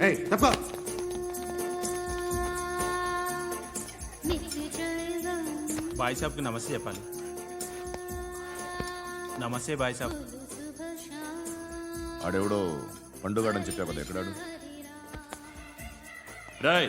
ఏయ్ తప్ప బాయ్ సాబ్కి నమస్తే చెప్పాలి. నమస్తే బాయ్ సాబ్ ఆడెవడో పండుగాడని చెప్పావు కదా ఎక్కడాడు? రాయ్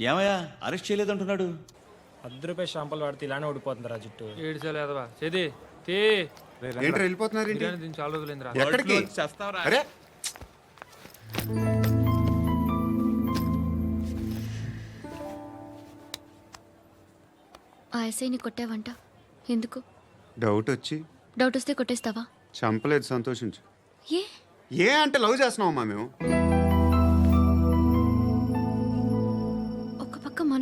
ఏమయ్యా? అరెస్ట్ చేయలేదంటున్నాడు. పది రూపాయల షాంపూలు వాడితే ఇలానే ఓడిపోతుందిరా జుట్టు. ఏడ్చలేదవా చేది తీ. ఏంటి వెళ్ళిపోతున్నారు ఏంటి? బిర్యానీ దీన్ని చాలా రోజులైందిరా. ఎక్కడికి? అరే. ఆ ఎస్ఐని కొట్టావంట. ఎందుకు? డౌట్ వచ్చి. డౌట్ వస్తే కొట్టేస్తావా? చంపలేదు సంతోషించు. ఏ? ఏ అంటే లవ్ చేస్తున్నావమ్మా మేము?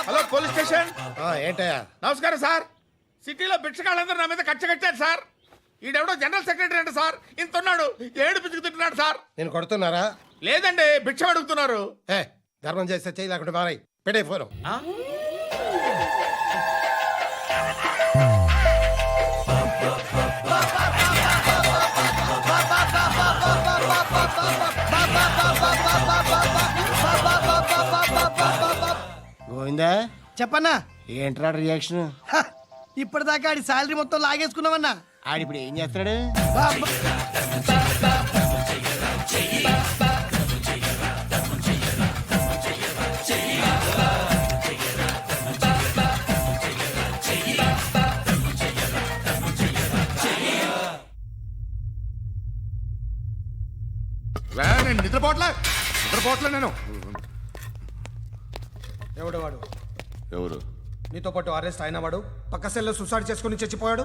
హలో పోలీస్ స్టేషన్ ఏంటయ్యా నమస్కారం సార్ సిటీలో బిచ్చగాళ్ళందరూ నా మీద కచ్చ కట్టారు సార్ ఈడెవడో జనరల్ సెక్రటరీ అంట సార్ ఇంత ఉన్నాడు ఏడు పిచ్చుకు తింటున్నాడు సార్ నేను కొడుతున్నారా లేదండి భిక్ష అడుగుతున్నారు ఏ ధర్మం చేస్తే చేయి లేకుండా మారాయి. పెట్టే ఫోను. గోవిందా? చెప్పన్నా? ఏంట్రా రియాక్షన్ ఇప్పటిదాకా ఆడి శాలరీ మొత్తం లాగేసుకున్నావన్నా. ఆడిప్పుడు ఏం చేస్తున్నాడు? నేను. ఎవడు వాడు? ఎవరు? నీతో పాటు అరెస్ట్ అయిన వాడు. పక్క సెల్లో సుసైడ్ చేసుకుని చచ్చిపోయాడు.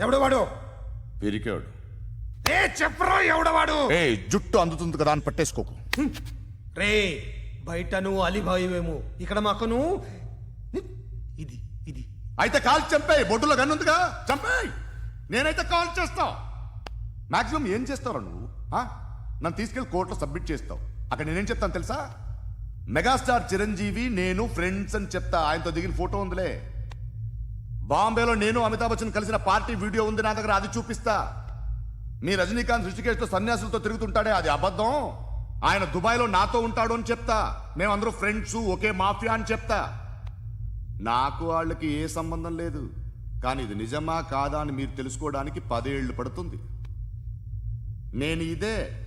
ఎవడు వాడు? పిరికాడు. ఏ చెప్పరా ఎవడవాడు ఏ జుట్టు అందుతుంది కదా అని పట్టేసుకోకు. రే బయట నువ్వు అలీబాయివేమో ఇక్కడ మాకు నువ్వు ఇది ఇది. అయితే కాల్ చంపేయి. బొడ్డులో గన్నుందిగా చంపేయి. నేనైతే కాల్ చేస్తా. మాక్సిమం ఏం చేస్తావు నువ్వు? ఆ? నన్ను తీసుకెళ్ళి కోర్టులో సబ్మిట్ చేస్తావు. అక్కడ నేనేం చెప్తాను తెలుసా? మెగాస్టార్ చిరంజీవి నేను ఫ్రెండ్స్ అని చెప్తా. ఆయనతో దిగిన ఫోటో ఉందిలే. బాంబేలో నేను అమితాబ్ బచ్చన్ కలిసిన పార్టీ వీడియో ఉంది నా దగ్గర అది చూపిస్తా. మీ రజనీకాంత్ ఋషికేష్తో సన్యాసులతో తిరుగుతుంటాడే అది అబద్ధం. ఆయన దుబాయ్లో నాతో ఉంటాడు అని చెప్తా. మేమందరూ ఫ్రెండ్స్ ఒకే మాఫియా అని చెప్తా. నాకు వాళ్ళకి ఏ సంబంధం లేదు. కానీ ఇది నిజమా కాదా అని మీరు తెలుసుకోవడానికి పదేళ్ళు పడుతుంది. నేను ఇదే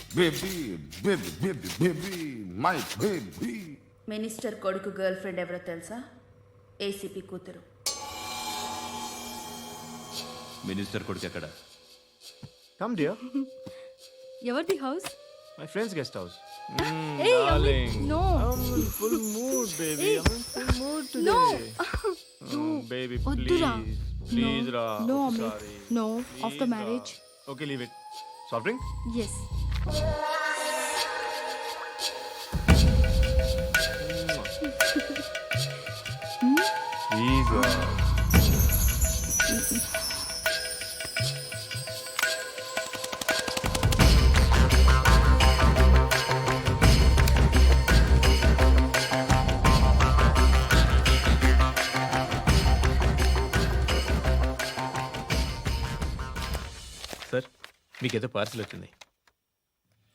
baby baby baby baby my baby minister కొడుకు గర్ల్ ఫ్రెండ్ ఎవరో తెలుసా? ఏసీపీ కూతురు. మినిస్టర్ కొడుకు ఎక్కడ? కమ్ డియర్ ఎవరిది house my friends guest house no full mood baby full mood no baby వద్దురా. ప్లీజ్ రా No, sorry no after marriage okay leave it soft drink yes please sir మీకు ఏదో parcel వచ్చింది.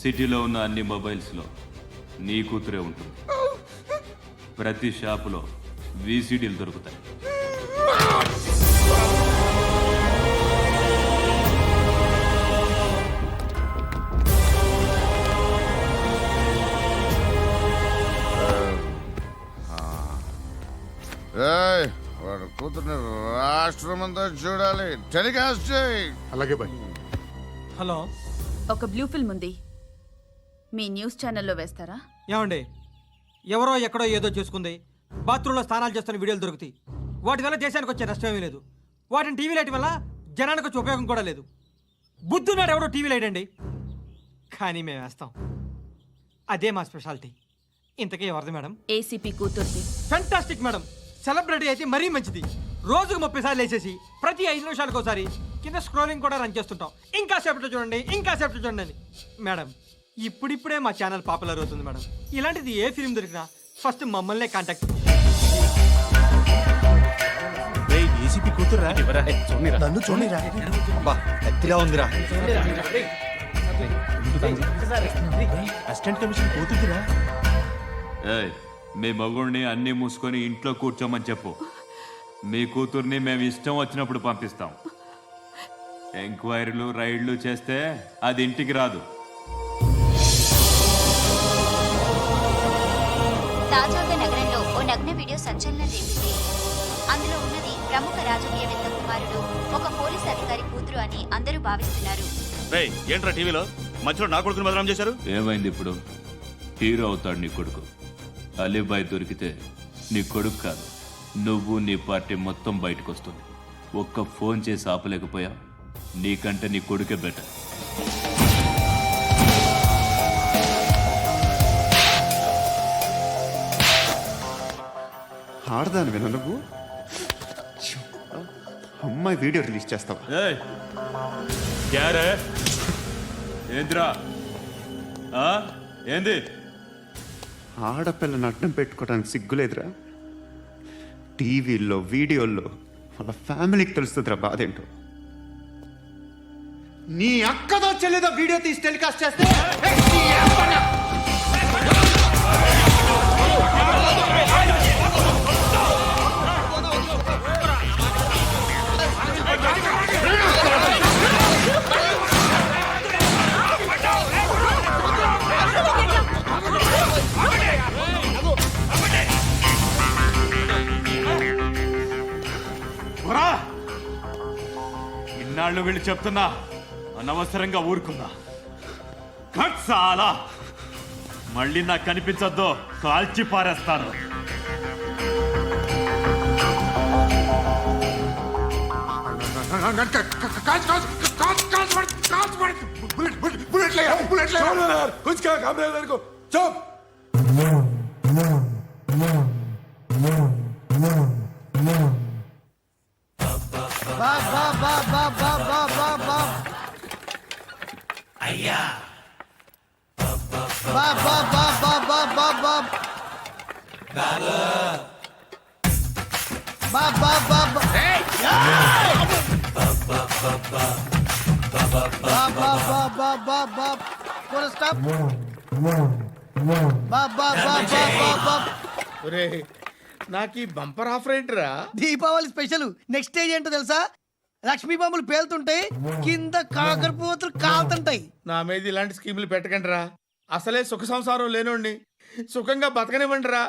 సిటీలో ఉన్న అన్ని మొబైల్స్లో నీ కూతురే ఉంటుంది. ప్రతి షాపులో వీసీడీలు దొరుకుతాయి. ఏయ్, వాడు కూతుర్ని రాష్ట్రం అంతా చూడాలి. టెలికాస్ట్ చేయి. అలాగే బాయ్. హలో. ఒక బ్లూ ఫిల్మ్ ఉంది. మీ న్యూస్ ఛానల్లో వేస్తారా? ఏమండి? ఎవరో ఎక్కడో ఏదో చేసుకుంది. బాత్రూంలో స్నానాలు చేస్తున్న వీడియోలు దొరుకుతాయి. వాటి వల్ల దేశానికి వచ్చే నష్టం ఏమీ లేదు. వాటిని టీవీ లైట్ వల్ల జనానికి వచ్చే ఉపయోగం కూడా లేదు. బుద్ధున్నాడు ఎవడో టీవీ లైట్ అండి. కానీ మేము వేస్తాం. అదే మా స్పెషాలిటీ. ఇంతకీ ఎవరిది madam? ACP కూతుర్ది. Fantastic madam. Celebrity అయితే మరీ మంచిది. రోజుకు ముప్పై సార్లు వేసేసి ప్రతి ఐదు నిమిషాలకు ఒకసారి కింద స్క్రోలింగ్ కూడా రన్ చేస్తుంటాం. ఇంకా సేపట్లో చూడండి ఇంకా సేపట్లో చూడండి మేడం ఇప్పుడిప్పుడే మా ఛానల్ పాపులర్ అవుతుంది మేడం. ఇలాంటిది ఏ ఫిల్మ్ దొరికినా ఫస్ట్ మమ్మల్నే కాంటాక్ట్ ఏసీపీ కూతురా నన్ను చూడరా ఎత్తిగా ఉందిరా. అసిస్టెంట్ కమిషన్ కూతురురా ఏయ్ మీ మగుడిని అన్నీ మూసుకొని ఇంట్లో కూర్చోమని చెప్పు. మీ కూతుర్ని మేము ఇష్టం వచ్చినప్పుడు పంపిస్తాం. ఎంక్వైరీలు రైడ్లు చేస్తే అది ఇంటికి రాదు. తాజాగా నగరంలో ఓ నగ్న వీడియో సంచలనం రేపింది. అందులో ఉన్నది ప్రముఖ రాజకీయవేత్త కుమారుడు ఒక పోలీస్ అధికారి కూతురు అని అందరూ భావిస్తున్నారు. రేయ్ ఏంట్రా టీవీలో? మధ్యలో నా కొడుకుని బదనాం చేశారు? ఏమైంది ఇప్పుడు? హీరో అవుతాడు నీ కొడుకు. అలీబాయ్ దొరికితే నీ కొడుకు కాదు నువ్వు నీ పార్టీ మొత్తం బయటకు వస్తుంది ఒక్క ఫోన్ చేసి ఆపలేకపోయా? నీకంటే నీ కొడుకే బెటర్. ఆడదాను విన నువ్వు. అమ్మాయి వీడియో రిలీజ్ చేస్తావా? ఏంద్రా? ఆ? ఏంది? ఆడపిల్లని అడ్డం పెట్టుకోవడానికి సిగ్గులేదురా టీవీల్లో వీడియోల్లో వాళ్ళ ఫ్యామిలీకి తెలుస్తుందిరా బాధ ఏంటో నీ అక్కదో చెల్లిదో వీడియో తీసి టెలికాస్ట్ చేస్తే వాళ్ళు వీళ్ళు చెప్తున్నా అనవసరంగా ఊరుకున్నా కట్ చాలా మళ్ళీ నాకు కనిపించొద్దు కాల్చి పారేస్తాను बुलेट बुलेट बुलेट ले बुलेट ఒరే నాకు ఈ బంపర్ ఆఫర్ ఏంటిరా దీపావళి స్పెషల్ నెక్స్ట్ స్టేజ్ ఏంటో తెలుసా లక్ష్మీ బాంబులు పేలుతుంటాయి కింద కాకరపోతులు కాలుతుంటాయి. నా మీద ఇలాంటి స్కీములు పెట్టకండి రా అసలే సుఖ సంసారం లేనోడిని. సుఖంగా బతకనివ్వండి రా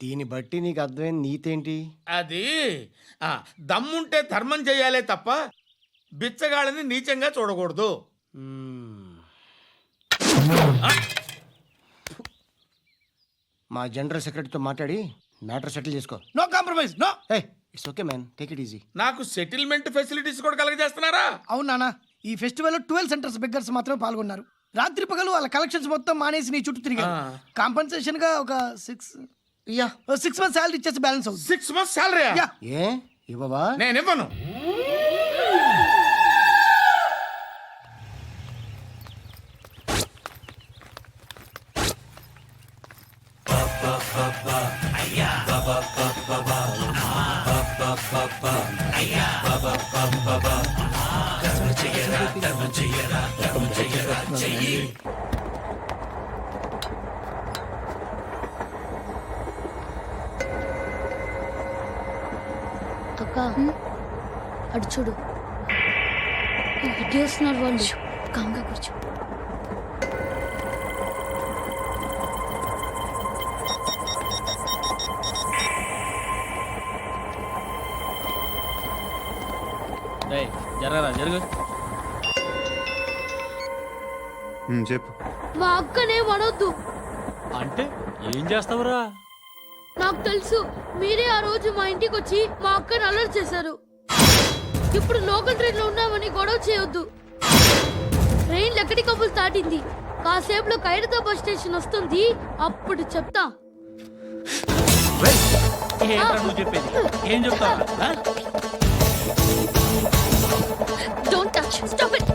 దీన్ని బట్టి నీకు అర్థమైన నీతేంటి? అది ఆ, దమ్ముంటే ధర్మం చేయాలే తప్ప బిచ్చగాళ్ళని నీచంగా చూడకూడదు. మా జనరల్ సెక్రటరీతో మాట్లాడి మ్యాటర్ సెటిల్ చేసుకో. No compromise no. A it's okay man take it easy నాకు సెటిల్మెంట్ ఫెసిలిటీస్ కూడా కలగజేస్తున్నారా? అవును నాన్న. ఈ ఫెస్టివల్ ట్వెల్వ్ సెంటర్స్ బెగ్గర్స్ మాత్రమే పాల్గొన్నారు. రాత్రి పగలు వాళ్ళ కలెక్షన్స్ మొత్తం మానేసి నీ చుట్టూ తిరిగారు. కాంపన్సేషన్గా ఒక six yeah. Six months salary ఇచ్చేసి బ్యాలెన్స్ అవుతుంది సిక్స్ మంత్స్ శాలరీ యా. ఏ? ఇవ్వవా? నేను ఇవ్వను అక్క. అడు చూడు. ఇటు వస్తున్నారు వాళ్ళు. కంగా కూర్చో. జరుగు చెప్పు. మా అక్కనే వనొద్దు. అంటే ఏం చేస్తావురా? నాకు తెలుసు మీరే ఆ రోజు మా ఇంటికి వచ్చి మా అక్కని అలర్ట్ చేశారు. ఇప్పుడు లోకల్ ట్రైన్లో ఉన్నామని గొడవ చేయొద్దు. ట్రైన్ ఎక్కడి కబులు దాటింది. కాసేపులో ఖైరతాబాద్ బస్ స్టేషన్ వస్తుంది. అప్పుడు చెప్తా. చెప్పేది? ఏం చెప్తావు స్టాప్ ఇట్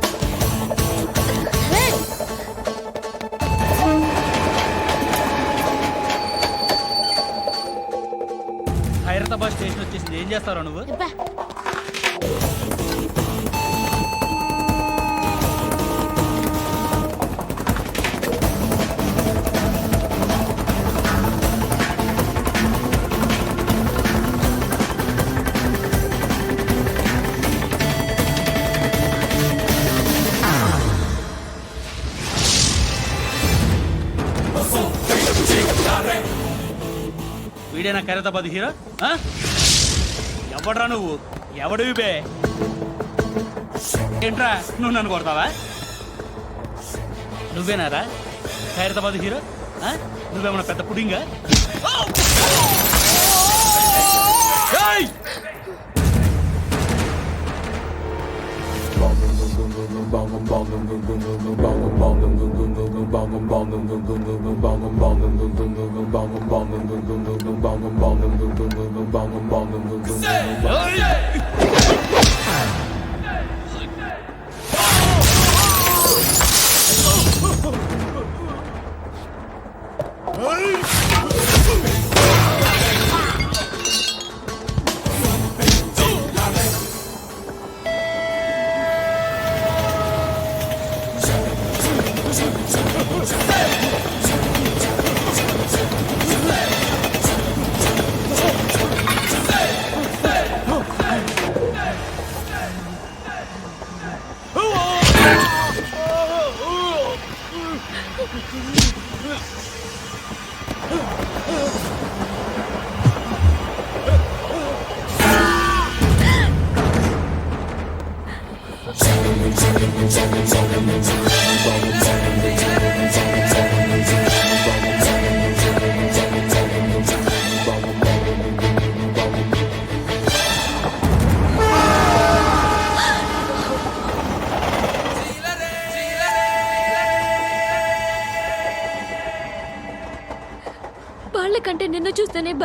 హైదరాబాద్ స్టేషన్ వచ్చేసింది. ఏం చేస్తావు నువ్వు? వీడేనా ఖైరతాబాద్ హీరో ఆ? ఎవడ్రా నువ్వు? ఎవడివి బే? ఏంట్రా నువ్వు నన్ను కొడతావా? నువ్వేనారా? ఖైరతాబాద్ హీరో నువ్వేమన్నా పెద్ద పుడింగా? ఏయ్! వాళ్ళకంటే